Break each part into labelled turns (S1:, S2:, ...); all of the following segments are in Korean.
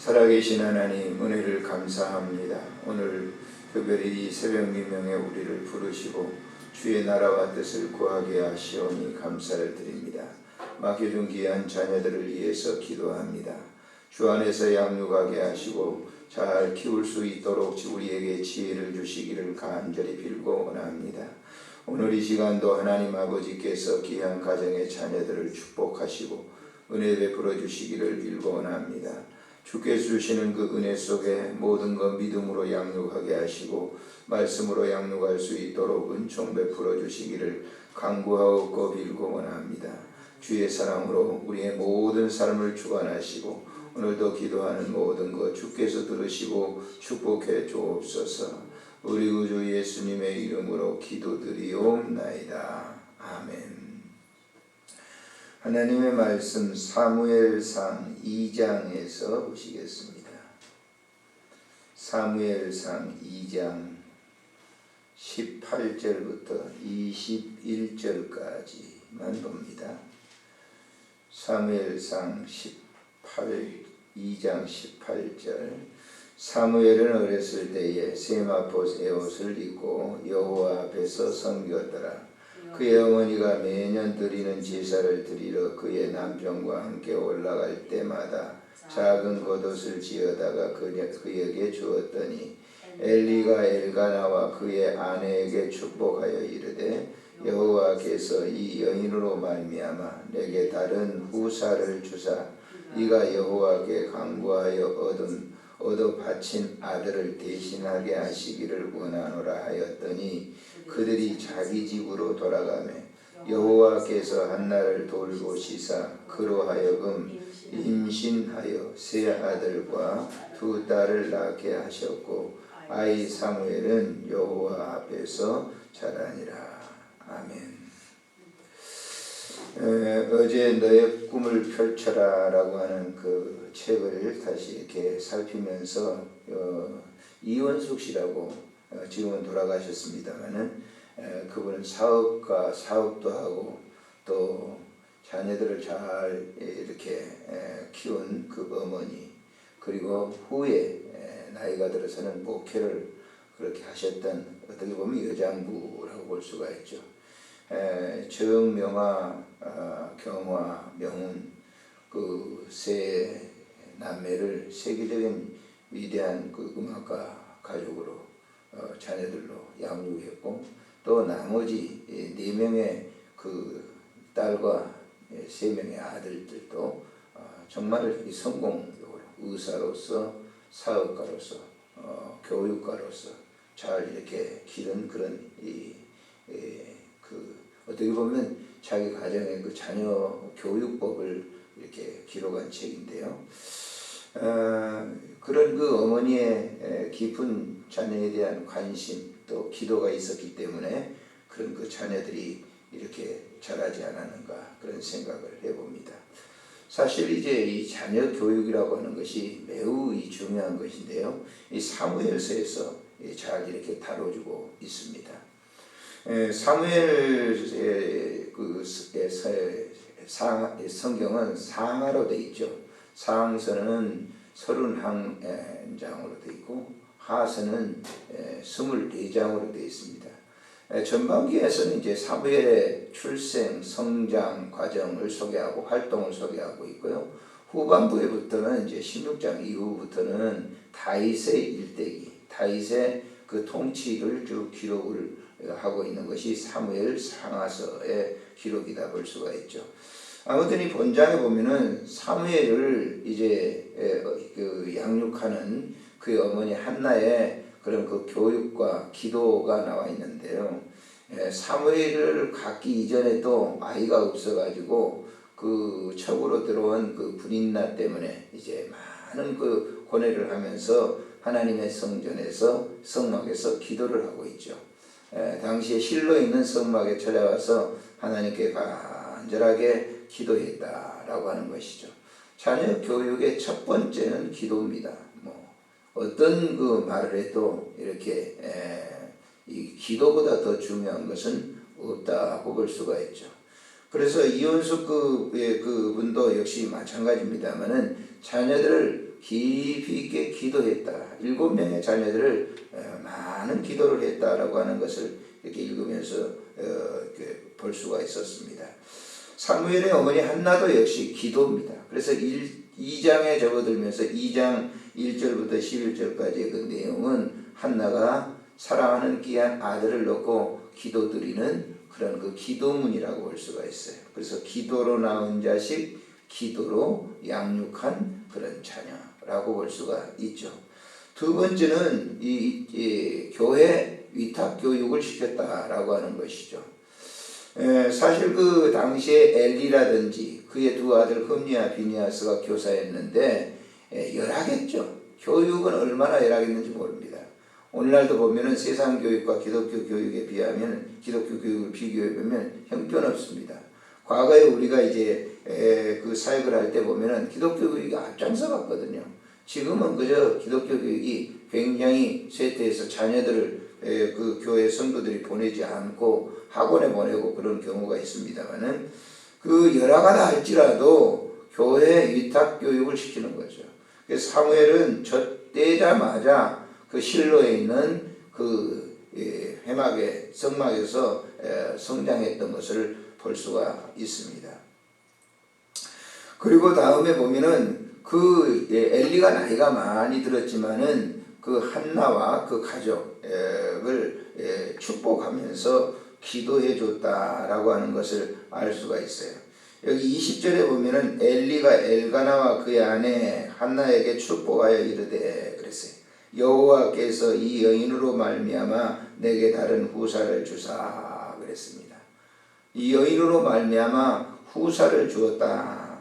S1: 살아계신 하나님 은혜를 감사합니다. 오늘 특별히 이 새벽 미명에 우리를 부르시고 주의 나라와 뜻을 구하게 하시오니 감사를 드립니다. 맡겨준 귀한 자녀들을 위해서 기도합니다. 주 안에서 양육하게 하시고 잘 키울 수 있도록 우리에게 지혜를 주시기를 간절히 빌고 원합니다. 오늘 이 시간도 하나님 아버지께서 귀한 가정의 자녀들을 축복하시고 은혜 베풀어 주시기를 빌고 원합니다. 주께서 주시는 그 은혜 속에 모든 것 믿음으로 양육하게 하시고 말씀으로 양육할 수 있도록 은총 베풀어 주시기를 간구하고 빌고 원합니다. 주의 사랑으로 우리의 모든 삶을 주관하시고 오늘도 기도하는 모든 것 주께서 들으시고 축복해 주옵소서. 우리 구주 예수님의 이름으로 기도드리옵나이다. 아멘. 하나님의 말씀 사무엘상 2장에서 보시겠습니다. 사무엘상 2장 18절부터 21절까지만 봅니다. 사무엘상 18 2장 18절 사무엘은 어렸을 때에 세마포의 옷을 입고 여호와 앞에서 섬겼더라. 그의 어머니가 매년 드리는 제사를 드리러 그의 남편과 함께 올라갈 때마다 작은 겉옷을 지어다가 그에게 주었더니 엘리가 엘가나와 그의 아내에게 축복하여 이르되 여호와께서 이 여인으로 말미암아 내게 다른 후사를 주사 이가 여호와께 간구하여 얻은 얻어 바친 아들을 대신하게 하시기를 원하노라 하였더니 그들이 자기 집으로 돌아가며 여호와께서 한나를 돌보시사 그로 하여금 임신하여 세 아들과 두 딸을 낳게 하셨고 아이 사무엘은 여호와 앞에서 자라니라 아멘. 에, 어제 너의 꿈을 펼쳐라라고 하는 그 책을 다시 이렇게 살피면서 어, 이원숙 씨라고 어, 지금은 돌아가셨습니다만은 그분은 사업가 사업도 하고 또 자녀들을 잘 이렇게 키운 그 어머니 그리고 후에 나이가 들어서는 목회를 그렇게 하셨던 어떻게 보면 여장부라고 볼 수가 있죠. 정명화, 어, 경화, 명훈 그세 남매를 세계적인 위대한 그 음악가 가족으로 어, 자녀들로 양육했고 또 나머지 네 명의 그 딸과 세 명의 아들들도 어, 정말 성공 의사로서 사업가로서 교육가로서 잘 이렇게 기른 그런 이, 그 어떻게 보면 자기 가정의 그 자녀 교육법을 이렇게 기록한 책인데요. 어, 그런 그 어머니의 깊은 자녀에 대한 관심 또 기도가 있었기 때문에 그런 그 자녀들이 이렇게 자라지 않았는가 그런 생각을 해봅니다. 사실 이제 이 자녀 교육이라고 하는 것이 매우 중요한 것인데요. 이 사무엘서에서 잘 이렇게 다뤄주고 있습니다. 사무엘 그 성경은 상하로 돼 있죠. 상서는 서른 장으로 돼 있고 하서는 스물 네 장으로 돼 있습니다. 전반기에서는 이제 사무엘의 출생, 성장 과정을 소개하고 활동을 소개하고 있고요. 후반부에부터는 이제 16장 이후부터는 다윗의 일대기, 다윗의 그 통치를 쭉 기록을 하고 있는 것이 사무엘 상하서의 기록이다 볼 수가 있죠. 아무튼 이 본장에 보면은 사무엘을 이제 그 양육하는 그 어머니 한나의 그런 그 교육과 기도가 나와 있는데요. 사무엘을 갖기 이전에도 아이가 없어가지고 그 첩으로 들어온 그 불인나 때문에 이제 많은 그 고뇌를 하면서 하나님의 성전에서 성막에서 기도를 하고 있죠. 당시에 실로 있는 성막에 찾아와서 하나님께 간절하게 기도했다 라고 하는 것이죠. 자녀 교육의 첫 번째는 기도입니다. 뭐 어떤 그 말을 해도 이렇게 이 기도보다 더 중요한 것은 없다고 볼 수가 있죠. 그래서 이혼숙 그, 예, 그 분도 역시 마찬가지입니다만은 자녀들을 깊이 있게 기도했다. 일곱 명의 자녀들을 어, 많은 기도를 했다라고 하는 것을 이렇게 읽으면서 어, 볼 수가 있었습니다. 사무엘의 어머니 한나도 역시 기도입니다. 그래서 1, 2장에 접어들면서 2장 1절부터 11절까지의 그 내용은 한나가 사랑하는 귀한 아들을 놓고 기도드리는 그런 그 기도문이라고 볼 수가 있어요. 그래서 기도로 낳은 자식, 기도로 양육한 그런 자녀라고 볼 수가 있죠. 두 번째는 이, 이 교회 위탁 교육을 시켰다라고 하는 것이죠. 에, 사실 그 당시에 엘리라든지 그의 두 아들 흠니아 비니아스가 교사였는데 에, 열하겠죠. 교육은 얼마나 열하겠는지 모릅니다. 오늘날도 보면은 세상 교육과 기독교 교육에 비하면 기독교 교육을 비교해 보면 형편없습니다. 과거에 우리가 이제 에, 그 사역을 할 때 보면은 기독교 교육이 앞장서 갔거든요. 지금은 그저 기독교 교육이 굉장히 쇠퇴해서 자녀들을 에, 그 교회 성도들이 보내지 않고 학원에 보내고 그런 경우가 있습니다만은 그 열하가다 할지라도 교회 위탁 교육을 시키는 거죠. 그래서 사무엘은 젖대자마자 그 실로에 있는 그 예, 회막의 성막에서 에, 성장했던 것을 볼 수가 있습니다. 그리고 다음에 보면은 그 예, 엘리가 나이가 많이 들었지만은 그 한나와 그 가족을 예, 축복하면서 기도해 줬다라고 하는 것을 알 수가 있어요. 여기 20절에 보면은 엘리가 엘가나와 그의 아내 한나에게 축복하여 이르되 그랬어요. 여호와께서 이 여인으로 말미암아 내게 다른 후사를 주사 그랬습니다. 이 여인으로 말미암아 후사를 주었다.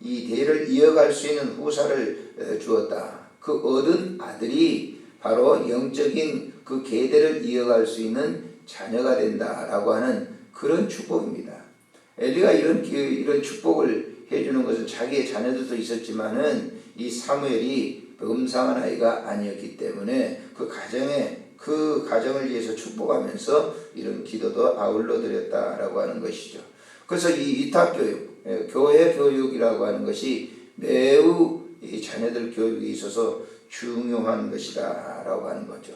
S1: 이 대를 이어갈 수 있는 후사를 어, 주었다. 그 얻은 아들이 바로 영적인 그 계대를 이어갈 수 있는 자녀가 된다라고 하는 그런 축복입니다. 엘리가 이런 기- 이런 축복을 해주는 것은 자기의 자녀들도 있었지만은 이 사무엘이 범상한 아이가 아니었기 때문에 그 가정에 그 가정을 위해서 축복하면서 이런 기도도 아울러 드렸다라고 하는 것이죠. 그래서 이 위탁 교육, 예, 교회 교육이라고 하는 것이 매우 이 자녀들 교육에 있어서 중요한 것이다 라고 하는 거죠.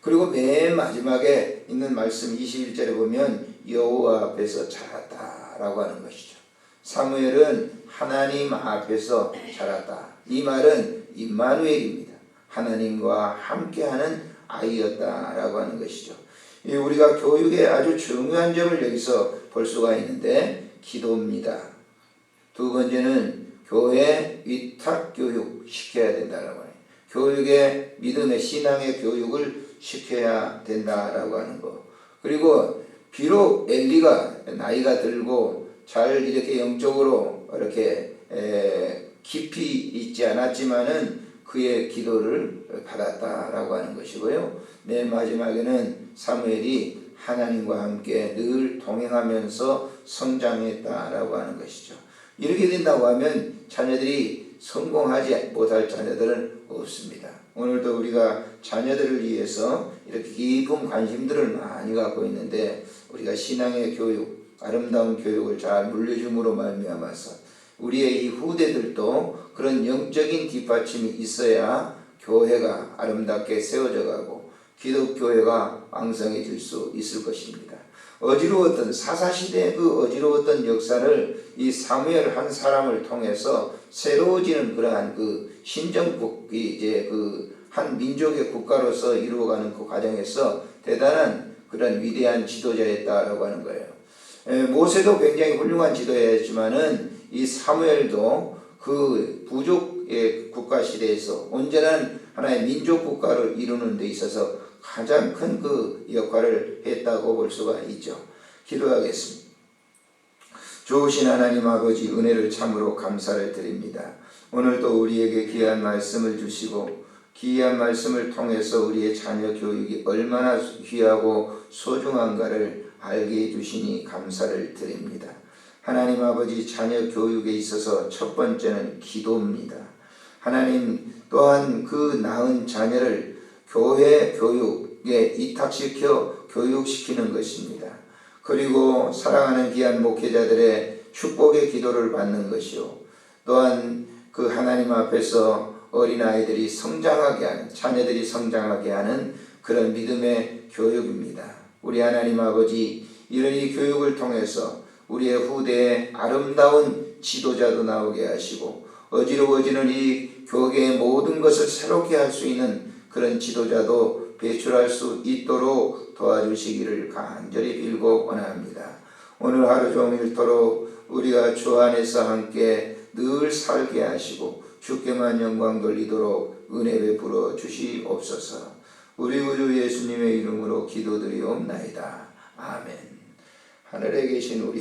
S1: 그리고 맨 마지막에 있는 말씀 21절에 보면 여호와 앞에서 자랐다 라고 하는 것이죠. 사무엘은 하나님 앞에서 자랐다. 이 말은 임마누엘입니다. 하나님과 함께하는 아이였다라고 하는 것이죠. 이 우리가 교육의 아주 중요한 점을 여기서 볼 수가 있는데 기도입니다. 두 번째는 교회 위탁 교육 시켜야 된다라고 해요. 교육의 믿음의 신앙의 교육을 시켜야 된다라고 하는 거. 그리고 비록 엘리가 나이가 들고 잘 이렇게 영적으로 이렇게 에, 깊이 있지 않았지만은 그의 기도를 받았다라고 하는 것이고요. 맨 마지막에는 사무엘이 하나님과 함께 늘 동행하면서 성장했다라고 하는 것이죠. 이렇게 된다고 하면 자녀들이 성공하지 못할 자녀들은 없습니다. 오늘도 우리가 자녀들을 위해서 이렇게 깊은 관심들을 많이 갖고 있는데 우리가 신앙의 교육, 아름다운 교육을 잘 물려줌으로 말미암아서 우리의 이 후대들도 그런 영적인 뒷받침이 있어야 교회가 아름답게 세워져 가고 기독교회가 왕성해질 수 있을 것입니다. 어지러웠던 사사시대의 그 어지러웠던 역사를 이 사무엘 한 사람을 통해서 새로워지는 그러한 그 신정국이 이제 그 한 민족의 국가로서 이루어가는 그 과정에서 대단한 그런 위대한 지도자였다라고 하는 거예요. 에, 모세도 굉장히 훌륭한 지도자였지만은 이 사무엘도 그 부족의 국가 시대에서 온전한 하나의 민족 국가를 이루는 데 있어서 가장 큰 그 역할을 했다고 볼 수가 있죠. 기도하겠습니다. 좋으신 하나님 아버지 은혜를 참으로 감사를 드립니다. 오늘도 우리에게 귀한 말씀을 주시고 귀한 말씀을 통해서 우리의 자녀 교육이 얼마나 귀하고 소중한가를 알게 해주시니 감사를 드립니다. 하나님 아버지 자녀 교육에 있어서 첫 번째는 기도입니다. 하나님 또한 그 낳은 자녀를 교회 교육에 이탁시켜 교육시키는 것입니다. 그리고 사랑하는 귀한 목회자들의 축복의 기도를 받는 것이요. 또한 그 하나님 앞에서 어린아이들이 성장하게 하는, 자녀들이 성장하게 하는 그런 믿음의 교육입니다. 우리 하나님 아버지, 이런 이 교육을 통해서 우리의 후대에 아름다운 지도자도 나오게 하시고, 어지러워지는 이 교계의 모든 것을 새롭게 할 수 있는 그런 지도자도 배출할 수 있도록 도와주시기를 간절히 빌고 원합니다. 오늘 하루 종일토록 우리가 주 안에서 함께 늘 살게 하시고 주께만 영광 돌리도록 은혜 베풀어 주시옵소서. 우리 구주 예수님의 이름으로 기도드리옵나이다. 아멘. 하늘에 계신 우리